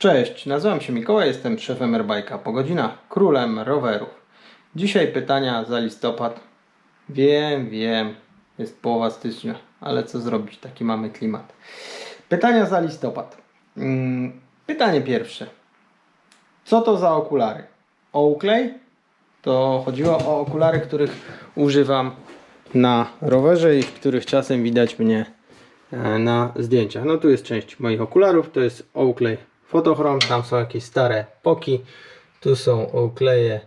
Cześć, nazywam się Mikołaj, jestem szefem Airbike'a po godzinach, królem rowerów. Dzisiaj pytania za listopad. Wiem, wiem, jest połowa stycznia, ale co zrobić, taki mamy klimat. Pytania za listopad. Mm, Pytanie pierwsze. Co to za okulary? Oakley? To chodziło o okulary, których używam na rowerze i których czasem widać mnie e, na zdjęciach. No tu jest część moich okularów, to jest Oakley Photochrom, tam są jakieś stare poki, tu są Oakleye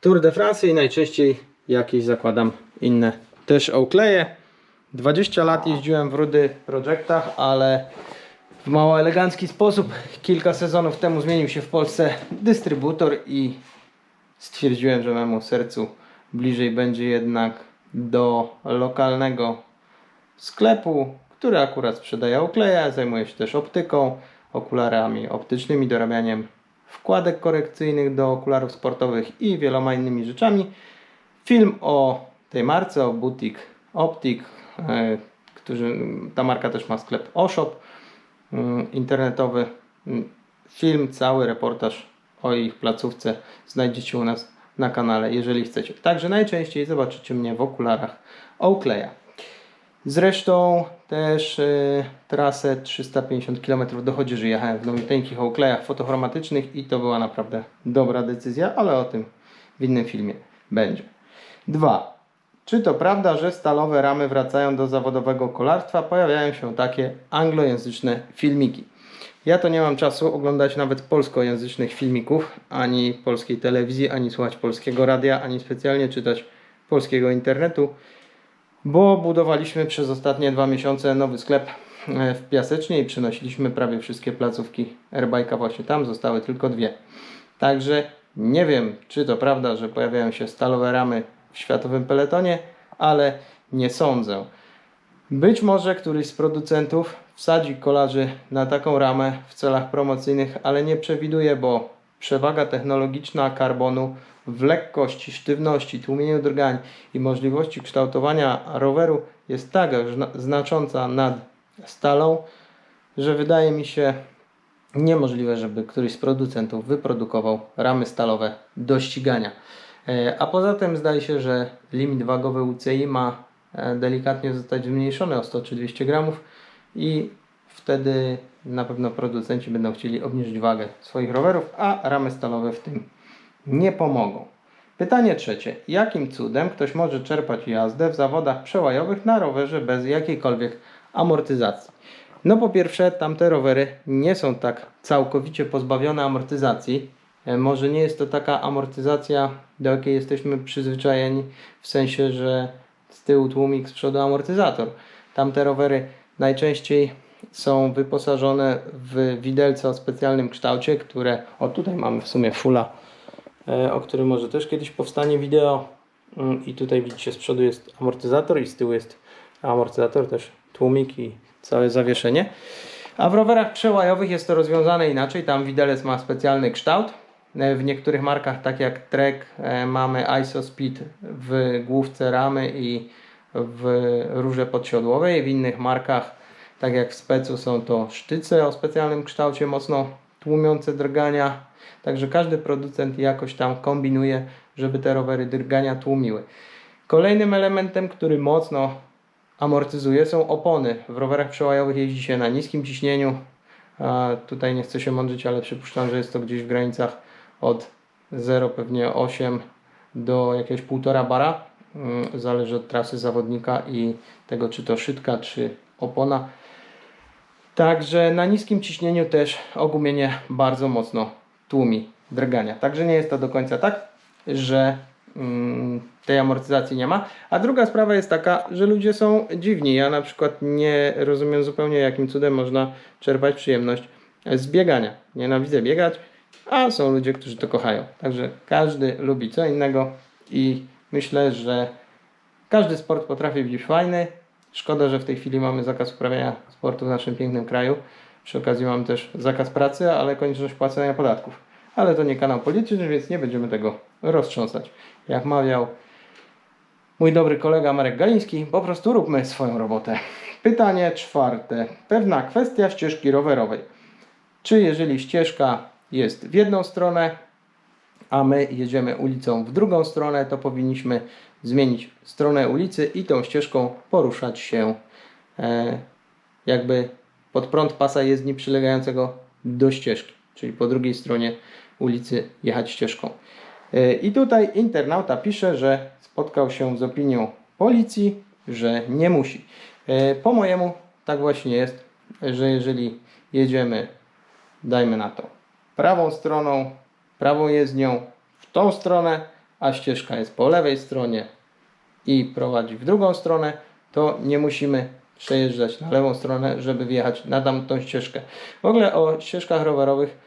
Tour de France i najczęściej jakieś zakładam inne też Oakleye. 20 lat jeździłem w Rudy Projectach, ale w mało elegancki sposób. Kilka sezonów temu zmienił się w Polsce dystrybutor i stwierdziłem, że memu sercu bliżej będzie jednak do lokalnego sklepu, który akurat sprzedaje okleje, zajmuje się też optyką, okularami optycznymi, dorabianiem wkładek korekcyjnych do okularów sportowych i wieloma innymi rzeczami. Film o tej marce, o Boutique Optik, e, którzy, ta marka też ma sklep Oshop mm, internetowy. Mm, Film, cały reportaż o ich placówce znajdziecie u nas na kanale, jeżeli chcecie. Także najczęściej zobaczycie mnie w okularach Oakleya. Zresztą też y, trasę 350 km dochodzi, że jechałem w nowiuteńkich Oakleyach fotochromatycznych i to była naprawdę dobra decyzja, ale o tym w innym filmie będzie. 2. Czy to prawda, że stalowe ramy wracają do zawodowego kolarstwa? Pojawiają się takie anglojęzyczne filmiki. Ja to nie mam czasu oglądać nawet polskojęzycznych filmików, ani polskiej telewizji, ani słuchać polskiego radia, ani specjalnie czytać polskiego internetu bo budowaliśmy przez ostatnie dwa miesiące nowy sklep e, w Piasecznie i przynosiliśmy prawie wszystkie placówki Airbike'a właśnie tam, zostały tylko dwie. Także nie wiem, czy to prawda, że pojawiają się stalowe ramy w światowym peletonie, ale nie sądzę. Być może któryś z producentów wsadzi kolarzy na taką ramę w celach promocyjnych, ale nie przewiduje, bo przewaga technologiczna karbonu w lekkości, sztywności, tłumieniu drgań i możliwości kształtowania roweru jest tak zna- znacząca nad stalą, że wydaje mi się niemożliwe, żeby któryś z producentów wyprodukował ramy stalowe do ścigania. E, A poza tym zdaje się, że limit wagowy UCI ma e, delikatnie zostać zmniejszony o 100 czy 200 gramów i wtedy na pewno producenci będą chcieli obniżyć wagę swoich rowerów, a ramy stalowe w tym nie pomogą. Pytanie trzecie. Jakim cudem ktoś może czerpać jazdę w zawodach przełajowych na rowerze bez jakiejkolwiek amortyzacji? No po pierwsze, tamte rowery nie są tak całkowicie pozbawione amortyzacji. E, Może nie jest to taka amortyzacja, do jakiej jesteśmy przyzwyczajeni, w sensie, że z tyłu tłumik, z przodu amortyzator. Tamte rowery najczęściej są wyposażone w widelce o specjalnym kształcie, które, o tutaj mamy w sumie fula e, o którym może też kiedyś powstanie wideo. Mm, I tutaj widzicie z przodu jest amortyzator i z tyłu jest amortyzator, też tłumik i całe zawieszenie. A w rowerach przełajowych jest to rozwiązane inaczej. Tam widelec ma specjalny kształt. E, W niektórych markach, tak jak Trek, e, mamy ISO Speed w główce ramy i w rurze podsiodłowej. W innych markach, tak jak w Specu, są to sztyce o specjalnym kształcie, mocno tłumiące drgania. Także każdy producent jakoś tam kombinuje, żeby te rowery drgania tłumiły. Kolejnym elementem, który mocno amortyzuje są opony. W rowerach przełajowych jeździ się na niskim ciśnieniu. Tutaj nie chcę się mądrzyć, ale przypuszczam, że jest to gdzieś w granicach od 0 pewnie 8 do jakiegoś 1,5 bara. Mm, Zależy od trasy zawodnika i tego, czy to szytka, czy opona. Także na niskim ciśnieniu też ogumienie bardzo mocno tłumi drgania. Także nie jest to do końca tak, że mm, tej amortyzacji nie ma. A druga sprawa jest taka, że ludzie są dziwni. Ja na przykład nie rozumiem zupełnie jakim cudem można czerpać przyjemność z biegania. Nienawidzę biegać, a są ludzie, którzy to kochają. Także każdy lubi co innego i myślę, że każdy sport potrafi być fajny. Szkoda, że w tej chwili mamy zakaz uprawiania sportu w naszym pięknym kraju. Przy okazji mamy też zakaz pracy, ale konieczność płacenia podatków. Ale to nie kanał polityczny, więc nie będziemy tego roztrząsać. Jak mawiał mój dobry kolega Marek Galiński, po prostu róbmy swoją robotę. Pytanie czwarte. Pewna kwestia ścieżki rowerowej. czy jeżeli ścieżka jest w jedną stronę, a my jedziemy ulicą w drugą stronę, to powinniśmy zmienić stronę ulicy i tą ścieżką poruszać się e, jakby pod prąd pasa jezdni przylegającego do ścieżki, czyli po drugiej stronie ulicy jechać ścieżką. E, I tutaj internauta pisze, że spotkał się z opinią policji, że nie musi. E, Po mojemu tak właśnie jest, że jeżeli jedziemy, dajmy na to, prawą stroną, prawą jezdnią w tą stronę, a ścieżka jest po lewej stronie i prowadzi w drugą stronę, to nie musimy przejeżdżać na lewą stronę, żeby wjechać na tamtą ścieżkę. W ogóle o ścieżkach rowerowych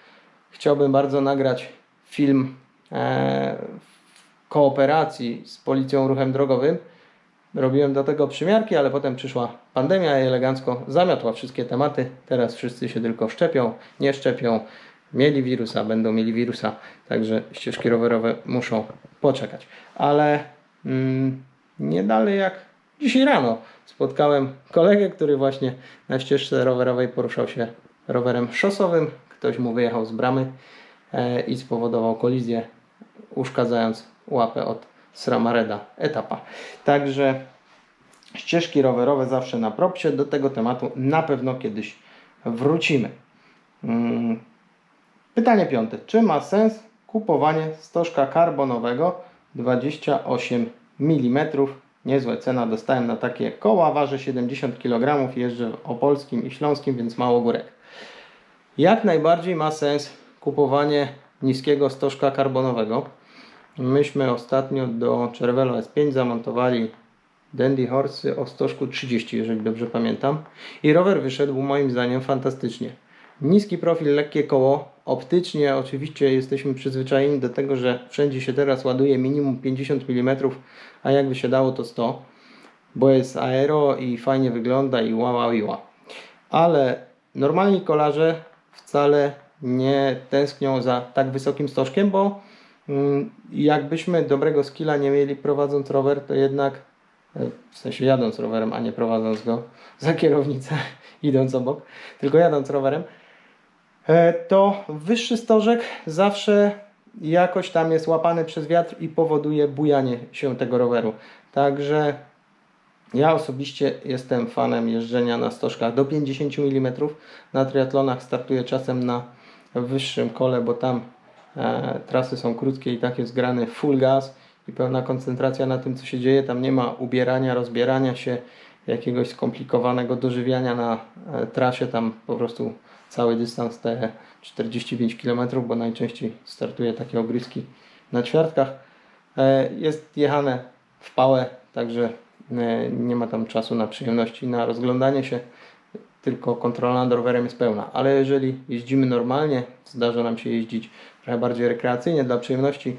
chciałbym bardzo nagrać film e, w kooperacji z Policją Ruchem Drogowym. Robiłem do tego przymiarki, ale potem przyszła pandemia i elegancko zamiotła wszystkie tematy. Teraz wszyscy się tylko szczepią, nie szczepią. Mieli wirusa, będą mieli wirusa, także ścieżki rowerowe muszą poczekać. Ale mm, nie dalej jak dzisiaj rano spotkałem kolegę, który właśnie na ścieżce rowerowej poruszał się rowerem szosowym. Ktoś mu wyjechał z bramy e, i spowodował kolizję, uszkadzając łapę od Sramareda etapa. Także ścieżki rowerowe zawsze na propsie. Do tego tematu na pewno kiedyś wrócimy. Mm. Pytanie piąte. Czy ma sens kupowanie stożka karbonowego 28 mm? Niezła cena. Dostałem na takie koła. Waży 70 kg. Jeżdżę Opolskim i Śląskim, więc mało górek. Jak najbardziej ma sens kupowanie niskiego stożka karbonowego. Myśmy ostatnio do Cervelo S5 zamontowali Dandy Horse o stożku 30, jeżeli dobrze pamiętam. I rower wyszedł moim zdaniem fantastycznie. Niski profil, lekkie koło. Optycznie oczywiście jesteśmy przyzwyczajeni do tego, że wszędzie się teraz ładuje minimum 50 mm, a jakby się dało to 100, bo jest aero i fajnie wygląda i ła, ła, i ła. Ale normalni kolarze wcale nie tęsknią za tak wysokim stożkiem, bo mm, jakbyśmy dobrego skilla nie mieli prowadząc rower, to jednak e, w sensie jadąc rowerem, a nie prowadząc go za kierownicę, idąc obok, tylko jadąc rowerem, to wyższy stożek zawsze jakoś tam jest łapany przez wiatr i powoduje bujanie się tego roweru. Także ja osobiście jestem fanem jeżdżenia na stożkach do 50 mm. Na triatlonach startuję czasem na wyższym kole, bo tam e, trasy są krótkie i tak jest grany full gas i pełna koncentracja na tym, co się dzieje. Tam nie ma ubierania, rozbierania się, jakiegoś skomplikowanego dożywiania na e, trasie. Tam po prostu cały dystans te 45 km, bo najczęściej startuję takie ogryski na ćwiartkach. E, jest jechane w pałę, także e, nie ma tam czasu na przyjemności, na rozglądanie się, tylko kontrola nad rowerem jest pełna. Ale jeżeli jeździmy normalnie, zdarza nam się jeździć trochę bardziej rekreacyjnie dla przyjemności,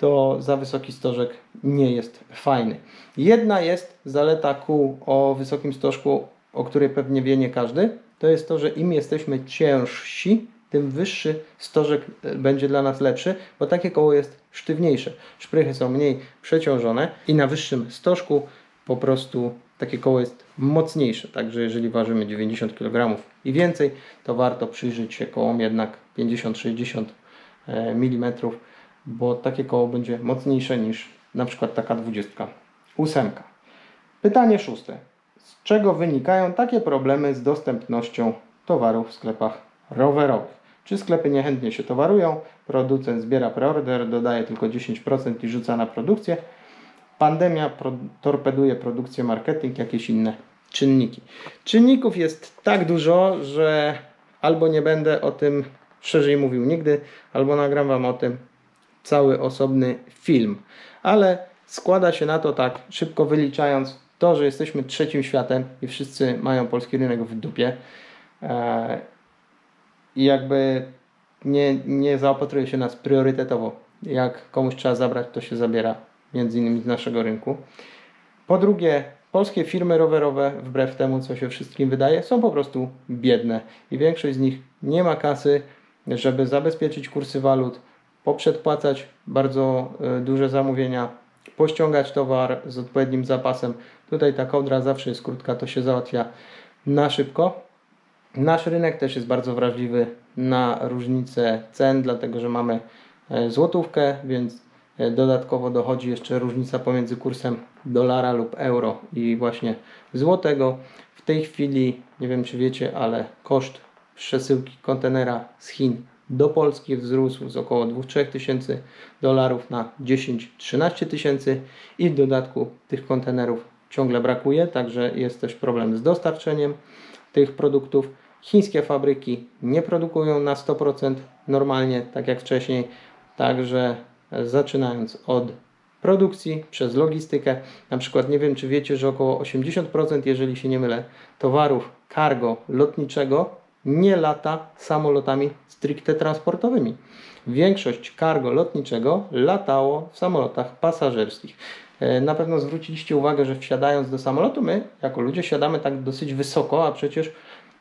to za wysoki stożek nie jest fajny. Jedna jest zaleta kół o wysokim stożku, o której pewnie wie nie każdy, to jest to, że im jesteśmy ciężsi, tym wyższy stożek e, będzie dla nas lepszy, bo takie koło jest sztywniejsze. Szprychy są mniej przeciążone i na wyższym stożku po prostu takie koło jest mocniejsze. Także jeżeli ważymy 90 kg i więcej, to warto przyjrzeć się kołom jednak 50-60 mm, bo takie koło będzie mocniejsze niż na przykład taka 28. Pytanie szóste. Z czego wynikają takie problemy z dostępnością towarów w sklepach rowerowych? Czy sklepy niechętnie się towarują? Producent zbiera preorder, dodaje tylko 10% i rzuca na produkcję. Pandemia pro torpeduje produkcję, marketing, jakieś inne czynniki. Czynników jest tak dużo, że albo nie będę o tym szerzej mówił nigdy, albo nagram Wam o tym cały osobny film. Ale składa się na to tak, szybko wyliczając, to, że jesteśmy trzecim światem i wszyscy mają polski rynek w dupie. E, I jakby nie, nie zaopatruje się nas priorytetowo. Jak komuś trzeba zabrać, to się zabiera między innymi z naszego rynku. Po drugie, polskie firmy rowerowe, wbrew temu, co się wszystkim wydaje, są po prostu biedne i większość z nich nie ma kasy, żeby zabezpieczyć kursy walut, poprzedpłacać bardzo e, duże zamówienia, pościągać towar z odpowiednim zapasem. Tutaj ta kołdra zawsze jest krótka, to się załatwia na szybko. Nasz rynek też jest bardzo wrażliwy na różnice cen, dlatego że mamy e, złotówkę, więc e, dodatkowo dochodzi jeszcze różnica pomiędzy kursem dolara lub euro i właśnie złotego. W tej chwili, nie wiem czy wiecie, ale koszt przesyłki kontenera z Chin do Polski wzrósł z około 2-3 tysięcy dolarów na 10-13 tysięcy i w dodatku tych kontenerów ciągle brakuje, także jest też problem z dostarczeniem tych produktów. Chińskie fabryki nie produkują na 100% normalnie, tak jak wcześniej, także zaczynając od produkcji przez logistykę, na przykład nie wiem czy wiecie, że około 80%, jeżeli się nie mylę, towarów cargo lotniczego nie lata samolotami stricte transportowymi. Większość cargo lotniczego latało w samolotach pasażerskich. E, Na pewno zwróciliście uwagę, że wsiadając do samolotu, my jako ludzie siadamy tak dosyć wysoko, a przecież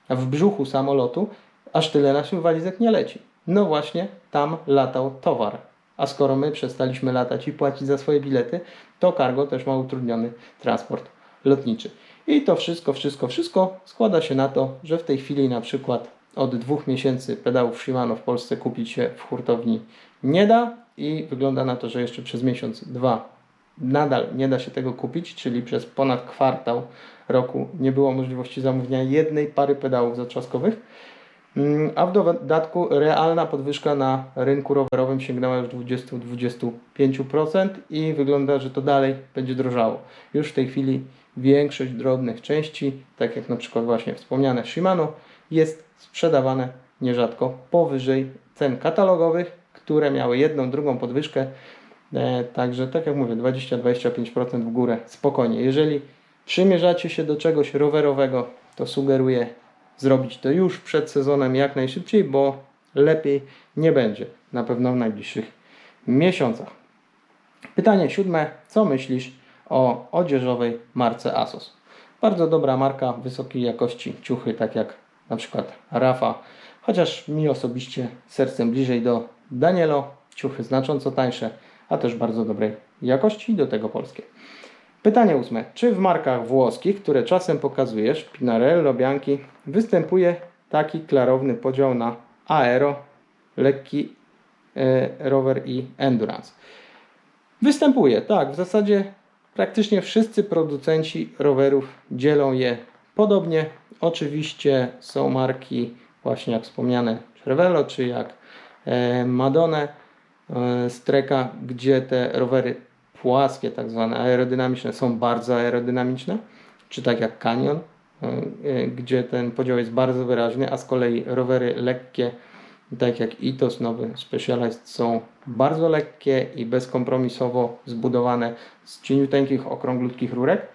w brzuchu samolotu aż tyle naszych walizek nie leci. No właśnie, tam latał towar. A skoro my przestaliśmy latać i płacić za swoje bilety, to cargo też ma utrudniony transport lotniczy. I to wszystko, wszystko, wszystko składa się na to, że w tej chwili na przykład od dwóch miesięcy pedałów Shimano w Polsce kupić się w hurtowni nie da i wygląda na to, że jeszcze przez miesiąc, dwa nadal nie da się tego kupić, czyli przez ponad kwartał roku nie było możliwości zamówienia jednej pary pedałów zatrzaskowych. Mm, A w dodatku realna podwyżka na rynku rowerowym sięgnęła już 20-25% i wygląda, że to dalej będzie drożało. Już w tej chwili większość drobnych części, tak jak na przykład właśnie wspomniane Shimano, jest sprzedawane nierzadko powyżej cen katalogowych, które miały jedną, drugą podwyżkę. E, Także tak jak mówię, 20-25% w górę spokojnie. Jeżeli przymierzacie się do czegoś rowerowego, to sugeruję zrobić to już przed sezonem jak najszybciej, bo lepiej nie będzie na pewno w najbliższych miesiącach. Pytanie siódme. Co myślisz o odzieżowej marce Asos? Bardzo dobra marka, wysokiej jakości ciuchy, tak jak na przykład Rafa. Chociaż mi osobiście sercem bliżej do Danielo. Ciuchy znacząco tańsze, a też bardzo dobrej jakości, do tego polskie. Pytanie ósme. Czy w markach włoskich, które czasem pokazujesz, Pinarello, Bianchi, występuje taki klarowny podział na aero, lekki e, rower i endurance? Występuje, tak. W zasadzie praktycznie wszyscy producenci rowerów dzielą je podobnie. Oczywiście są marki właśnie jak wspomniane Cervelo czy jak e, Madone, e, Streka, gdzie te rowery płaskie, tak zwane aerodynamiczne, są bardzo aerodynamiczne, czy tak jak Canyon, e, e, gdzie ten podział jest bardzo wyraźny, a z kolei rowery lekkie, tak jak Itos, nowy Specialized, są bardzo lekkie i bezkompromisowo zbudowane z cieniuteńkich, okrąglutkich rurek.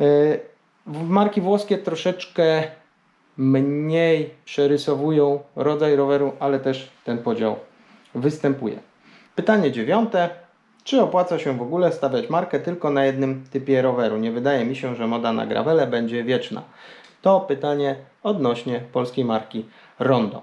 E, Marki włoskie troszeczkę mniej przerysowują rodzaj roweru, ale też ten podział występuje. Pytanie dziewiąte. Czy opłaca się w ogóle stawiać markę tylko na jednym typie roweru? Nie wydaje mi się, że moda na gravele będzie wieczna. To pytanie odnośnie polskiej marki Rondo.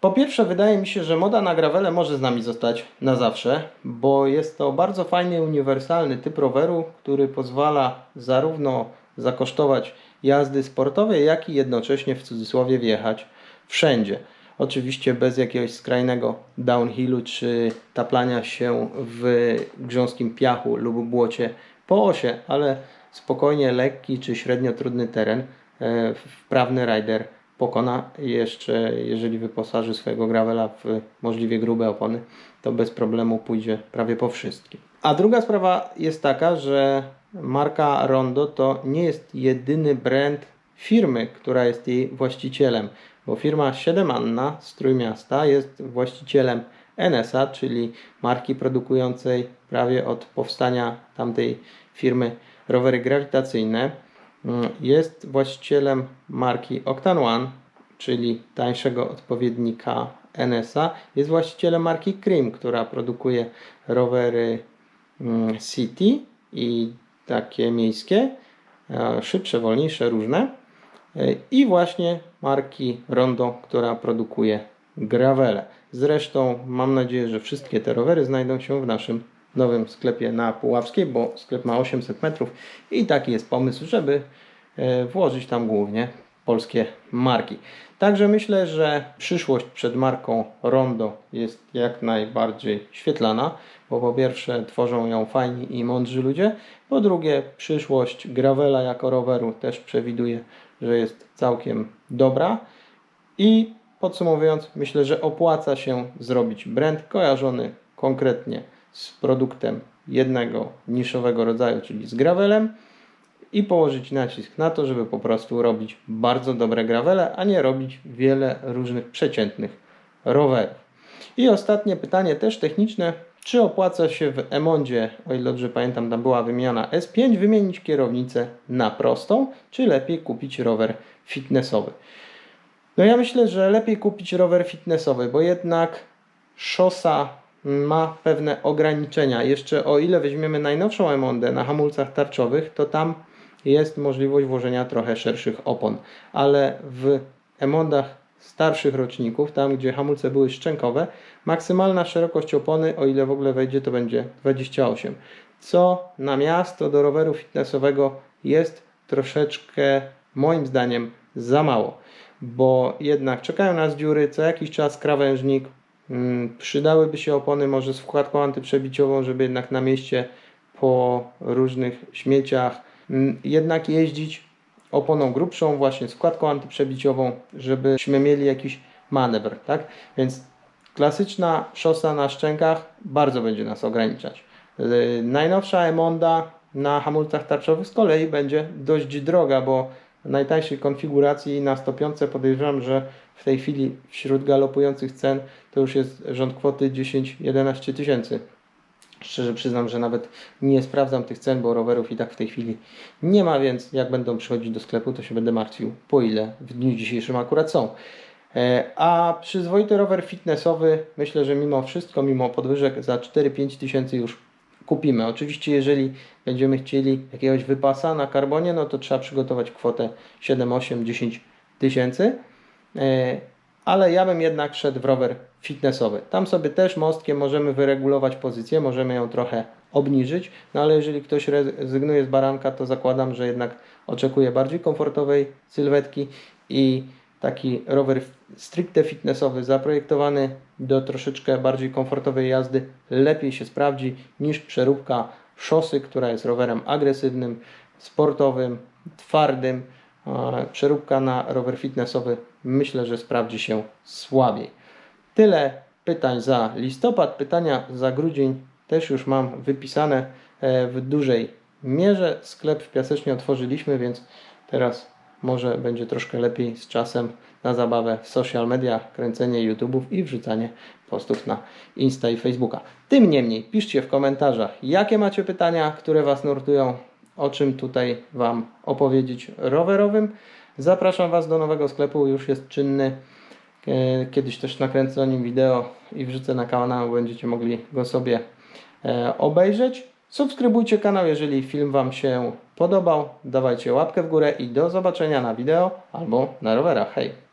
Po pierwsze, wydaje mi się, że moda na gravele może z nami zostać na zawsze, bo jest to bardzo fajny, uniwersalny typ roweru, który pozwala zarówno zakosztować jazdy sportowej, jak i jednocześnie w cudzysłowie wjechać wszędzie. Oczywiście bez jakiegoś skrajnego downhillu czy taplania się w grząskim piachu lub błocie po osie, ale spokojnie lekki czy średnio trudny teren e, wprawny rider pokona jeszcze, jeżeli wyposaży swojego gravela w możliwie grube opony, to bez problemu pójdzie prawie po wszystkim. A druga sprawa jest taka, że marka Rondo to nie jest jedyny brand firmy, która jest jej właścicielem, bo firma 7 Anna z Trójmiasta jest właścicielem NSA, czyli marki produkującej prawie od powstania tamtej firmy rowery grawitacyjne. Mm, Jest właścicielem marki Octane One, czyli tańszego odpowiednika NSA. Jest właścicielem marki Cream, która produkuje rowery mm, City i takie miejskie, e, szybsze, wolniejsze, różne. E, I właśnie marki Rondo, która produkuje gravele. Zresztą mam nadzieję, że wszystkie te rowery znajdą się w naszym nowym sklepie na Puławskiej, bo sklep ma 800 metrów i taki jest pomysł, żeby e, włożyć tam głównie polskie marki. Także myślę, że przyszłość przed marką Rondo jest jak najbardziej świetlana, bo po pierwsze tworzą ją fajni i mądrzy ludzie, po drugie przyszłość Gravela jako roweru też przewiduję, że jest całkiem dobra i podsumowując, myślę, że opłaca się zrobić brand kojarzony konkretnie z produktem jednego niszowego rodzaju, czyli z gravelem i położyć nacisk na to, żeby po prostu robić bardzo dobre gravele, a nie robić wiele różnych przeciętnych rowerów. I ostatnie pytanie, też techniczne. Czy opłaca się w Emondzie, o ile dobrze pamiętam, tam była wymiana S5, wymienić kierownicę na prostą, czy lepiej kupić rower fitnessowy? No ja myślę, że lepiej kupić rower fitnessowy, bo jednak szosa ma pewne ograniczenia. Jeszcze o ile weźmiemy najnowszą Emondę na hamulcach tarczowych, to tam jest możliwość włożenia trochę szerszych opon, ale w Emondach starszych roczników, tam gdzie hamulce były szczękowe, maksymalna szerokość opony, o ile w ogóle wejdzie, to będzie 28. Co na miasto do roweru fitnessowego jest troszeczkę, moim zdaniem, za mało, bo jednak czekają nas dziury, co jakiś czas krawężnik, przydałyby się opony może z wkładką antyprzebiciową, żeby jednak na mieście po różnych śmieciach mm, jednak jeździć oponą grubszą, właśnie składką antyprzebiciową, żebyśmy mieli jakiś manewr, tak? Więc klasyczna szosa na szczękach bardzo będzie nas ograniczać. Yy, Najnowsza Emonda na hamulcach tarczowych z kolei będzie dość droga, bo najtańszej konfiguracji na 105 podejrzewam, że w tej chwili wśród galopujących cen to już jest rząd kwoty 10-11 tysięcy. Szczerze przyznam, że nawet nie sprawdzam tych cen, bo rowerów i tak w tej chwili nie ma, więc jak będą przychodzić do sklepu, to się będę martwił, po ile w dniu dzisiejszym akurat są. E, A przyzwoity rower fitnessowy, myślę, że mimo wszystko, mimo podwyżek za 4-5 tysięcy już kupimy. Oczywiście, jeżeli będziemy chcieli jakiegoś wypasa na karbonie, no to trzeba przygotować kwotę 7, 8, 10 tysięcy. E, ale ja bym jednak szedł w rower fitnessowy. Tam sobie też mostkiem możemy wyregulować pozycję, możemy ją trochę obniżyć, no ale jeżeli ktoś rezygnuje z baranka, to zakładam, że jednak oczekuje bardziej komfortowej sylwetki i taki rower stricte fitnessowy, zaprojektowany do troszeczkę bardziej komfortowej jazdy, lepiej się sprawdzi niż przeróbka szosy, która jest rowerem agresywnym, sportowym, twardym. Przeróbka na rower fitnessowy myślę, że sprawdzi się słabiej. Tyle pytań za listopad. Pytania za grudzień też już mam wypisane e, w dużej mierze. Sklep w Piasecznie otworzyliśmy, więc teraz może będzie troszkę lepiej z czasem na zabawę w social media, kręcenie YouTube'ów i wrzucanie postów na Insta i Facebooka. Tym niemniej, piszcie w komentarzach, jakie macie pytania, które Was nurtują, o czym tutaj Wam opowiedzieć rowerowym. Zapraszam Was do nowego sklepu, już jest czynny. E, Kiedyś też nakręcę o nim wideo i wrzucę na kanał, będziecie mogli go sobie e, obejrzeć. Subskrybujcie kanał, jeżeli film Wam się podobał. Dawajcie łapkę w górę i do zobaczenia na wideo albo na rowerach. Hej!